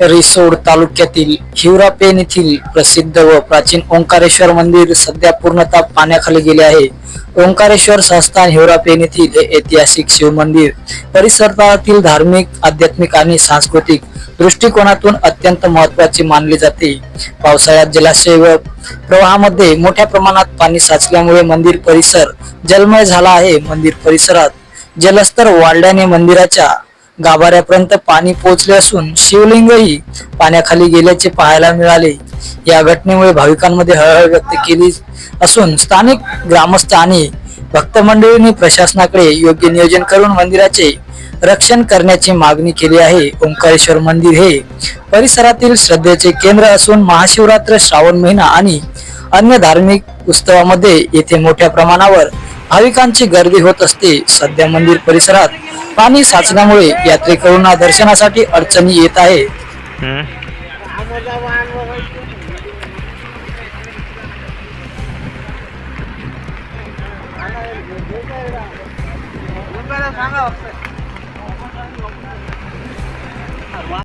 रिसोड तालुक्यातील हिवरापेन येथील प्रसिद्ध व प्राचीन ओंकारेश्वर मंदिर सध्या पूर्णतः पाण्याखाली गेले आहे. ओंकारेश्वर संस्थान हिवरापेन येथील हे ऐतिहासिक शिवमंदिर परिसरातील धार्मिक आध्यात्मिक आणि सांस्कृतिक दृष्टिकोनातून अत्यंत महत्त्वाचे मानले जाते. पावसाळ्यात जलाशय व प्रवाहामध्ये मोठ्या प्रमाणात पाणी साचल्यामुळे मंदिर परिसर जलमय झाला आहे. मंदिर परिसरात जलस्तर वाढल्याने मंदिराच्या गाभाऱ्यापर्यंत पाणी पोहोचले असून शिवलिंगही पाण्याखाली गेल्याचे पाहायला मिळाले. या घटनेमुळे भाविकांमध्ये हळहळ व्यक्त केली असून स्थानिक ग्रामस्थ आणि भक्त मंडळींनी प्रशासनाकडे योग्य नियोजन करून मंदिराचे रक्षण करण्याची मागणी केली आहे. ओंकारेश्वर मंदिर हे परिसरातील श्रद्धेचे केंद्र असून महाशिवरात्र श्रावण महिना आणि अन्य धार्मिक उत्सवामध्ये येथे मोठ्या प्रमाणावर भाविकांची गर्दी होत असते. सध्या मंदिर परिसरात पाणी साचल्यामुळे यात्रेकरूंना दर्शनासाठी अडचणी येत आहे हम्म.